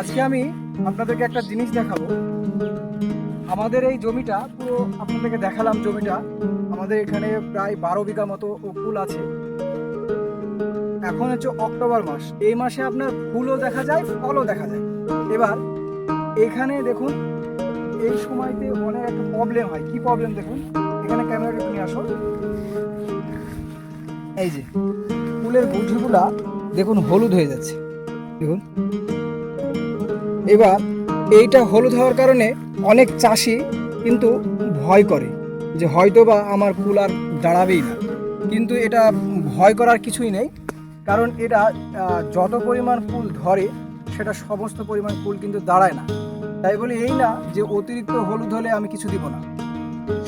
আজকে আমি আপনাদেরকে একটা জিনিস দেখাবো। আমাদের এই জমিটা পুরো আপনাদেরকে দেখালাম জমিটা। আমাদের এখানে প্রায় বারো বিঘা মতো ফুল আছে। এখন হচ্ছে অক্টোবর মাস। এই মাসে আপনার ফুলও দেখা যায়, ফলও দেখা যায়। এবার এখানে দেখুন, এই সময়তে অনেক একটা প্রবলেম হয়। কি প্রবলেম দেখুন? এখানে ক্যামেরাটা নিয়ে আসো। এই যে, ফুলের গুটিগুলা দেখুন হলুদ হয়ে যাচ্ছে। দেখুন। এবার এইটা হলুদ হওয়ার কারণে অনেক চাষি কিন্তু ভয় করে যে হয়তো বা আমার ফুল আর দাঁড়াবেই না। কিন্তু এটা ভয় করার কিছুই নেই। কারণ এটা যত পরিমাণ ফুল ধরে সেটা সমস্ত পরিমাণ ফুল কিন্তু দাঁড়ায় না। তাই বলি এই না যে অতিরিক্ত হলুদ হলে আমি কিছু দিব না।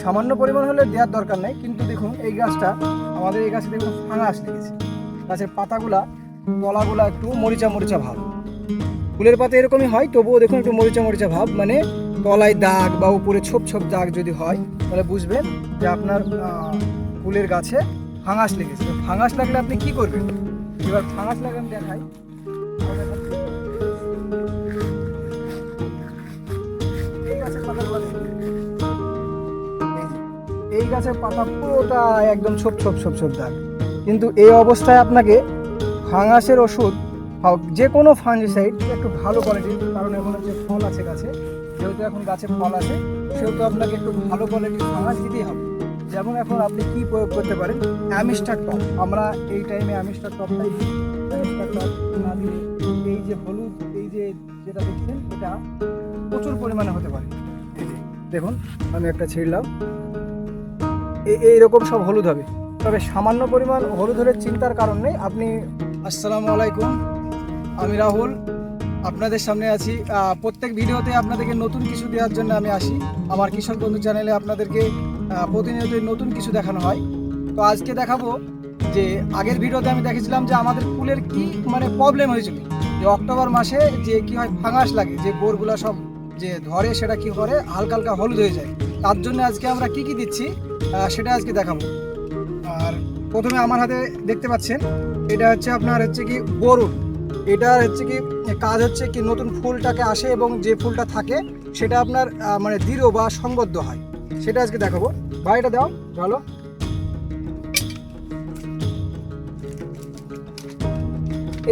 সামান্য পরিমাণ হলে দেওয়ার দরকার নেই, কিন্তু দেখুন এই গাছটা, আমাদের এই গাছে দেখুন ফাঙাস লেগেছে। গাছের পাতাগুলা, তলাগুলা একটু মরিচা মরিচা ভাব। ফুলের পাতা এরকমই হয়, তবুও দেখুন একটু মরিচা মরিচা ভাব মানে তলায় দাগ বা উপরে ছোপ ছোপ দাগ যদি হয়, তাহলে বুঝবেন যে আপনার ফুলের গাছে ফাঙাস লেগেছে। ফাঙাস লাগলে আপনি কি করবেন? এবার ফাঙাস আমি দেখাই। এই গাছের পাতাগুলো এই গাছের পাতা পুরোটা একদম ছোপ ছোপ ছোপ ছোপ দাগ। কিন্তু এই অবস্থায় আপনাকে ফাঙ্গাসের ওষুধ যে কোনো ফাঙ্গিসাইড একটু ভালো কোয়ালিটির কারণ এখন হচ্ছে ফল আছে গাছে, যেহেতু এখন গাছে ফল আছে, সেহেতু আপনাকে একটু ভালো কোয়ালিটির ফাঙ্গাস দিতেই হবে। যেমন এখন আপনি কি প্রয়োগ করতে পারেন? Amistar top. আমরা এই টাইমে অ্যামিস্টার টপটাই টপ না দিলে এই যে হলুদ, এই যে যেটা দেখছেন, এটা প্রচুর পরিমাণে হতে পারে। দেখুন, আমি একটা ছিঁড়লাম। এইরকম সব হলুদ হবে। তবে সামান্য পরিমাণ হলুদ হলে চিন্তার কারণ নেই। আপনি আসসালামু আলাইকুম। আমি রাহুল। আপনাদের সামনে আছি। প্রত্যেক ভিডিওতে আপনাদেরকে নতুন কিছু দেওয়ার জন্য আমি আসি। আমার কৃষক বন্ধু চ্যানেলে আপনাদেরকে প্রতিনিয়ত নতুন কিছু দেখানো হয়। তো আজকে দেখাবো যে, আগের ভিডিওতে আমি দেখেছিলাম যে আমাদের ফুলের কি মানে প্রবলেম হয়েছিল। যে অক্টোবর মাসে যে কি হয় ফাঙাস লাগে। যে বোরগুলো সব যে ধরে সেটা কি করে, হালকা হালকা হলুদ হয়ে যায়। তার জন্য আজকে আমরা কি কি দিচ্ছি? সেটা আজকে দেখাবো। আর প্রথমে আমার হাতে দেখতে পাচ্ছেন, এটা হচ্ছে আপনার হচ্ছে কি বরুণ এটা হচ্ছে কি কাজ হচ্ছে কি নতুন ফুলটাকে আসে এবং যে ফুলটা থাকে, সেটা আপনার মানে দৃঢ় বা সংবদ্ধ হয়। সেটা আজকে দেখাবো। ভাই, এটা দাও, ভালো।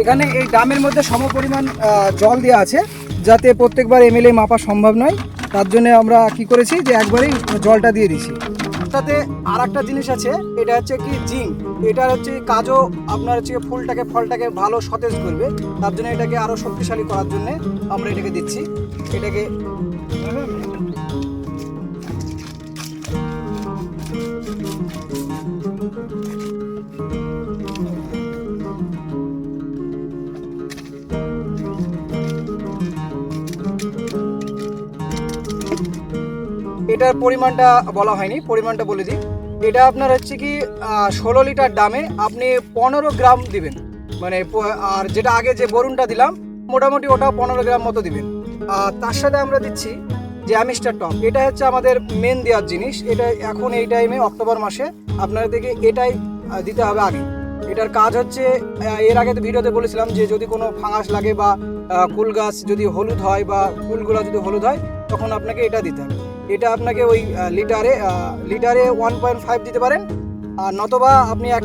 এখানে এই ডামের মধ্যে সম পরিমাণ জল দেওয়া আছে, যাতে প্রত্যেকবার এমএলএ মাপা সম্ভব নয়। তার জন্য আমরা কি করেছি যে একবারেই জলটা দিয়ে দিছি তাতে আর একটা জিনিস আছে, এটা হচ্ছে কি জিঙ্ক। এটা হচ্ছে কাজও আপনার হচ্ছে ফুলটাকে, ফলটাকে ভালো সতেজ করবে। তার জন্য এটাকে আরও শক্তিশালী করার জন্য আমরা এটাকে দিচ্ছি। এটাকে এটার পরিমাণটা বলা হয়নি, পরিমাণটা বলে দিই। এটা আপনার হচ্ছে কি ষোলো লিটার দামে আপনি পনেরো গ্রাম দিবেন। মানে আর যেটা আগে যে বরুণটা দিলাম, মোটামুটি ওটা পনেরো গ্রাম মতো দিবেন। আর তার সাথে আমরা দিচ্ছি যে অ্যামিস্টার টপ এটা হচ্ছে আমাদের মেন দেওয়ার জিনিস। এটা এখন এই টাইমে অক্টোবর মাসে আপনাদেরকে এটাই দিতে হবে আগে। এটার কাজ হচ্ছে এর আগে তো ভিডিওতে বলেছিলাম যে যদি কোনো ফাঙাস লাগে বা কুল গাছ যদি হলুদ হয় বা ফুলগুলো যদি হলুদ হয়, তখন আপনাকে এটা দিতে হবে। এটা আপনাকে ওই লিটারে লিটারে ওয়ান পয়েন্ট ফাইভ দিতে পারেন। আর নতবা আপনি এক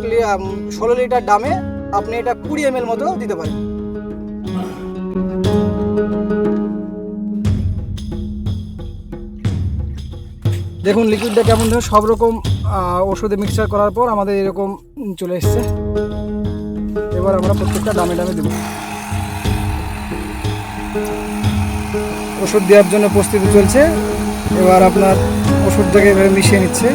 ষোলো লিটার দামে আপনি এটা কুড়ি এম এল মতো দিতে পারেন। দেখুন লিকুইডটা কেমন ধরো সব রকম ওষুধে মিক্সচার করার পর আমাদের এরকম চলে এসছে। এবার আমরা প্রত্যেকটা দামে দামে দেবো। ওষুধ দেওয়ার জন্য প্রস্তুতি চলছে। এবার আপনার ওষুধটাকে এভাবে মিশিয়ে নিচ্ছে।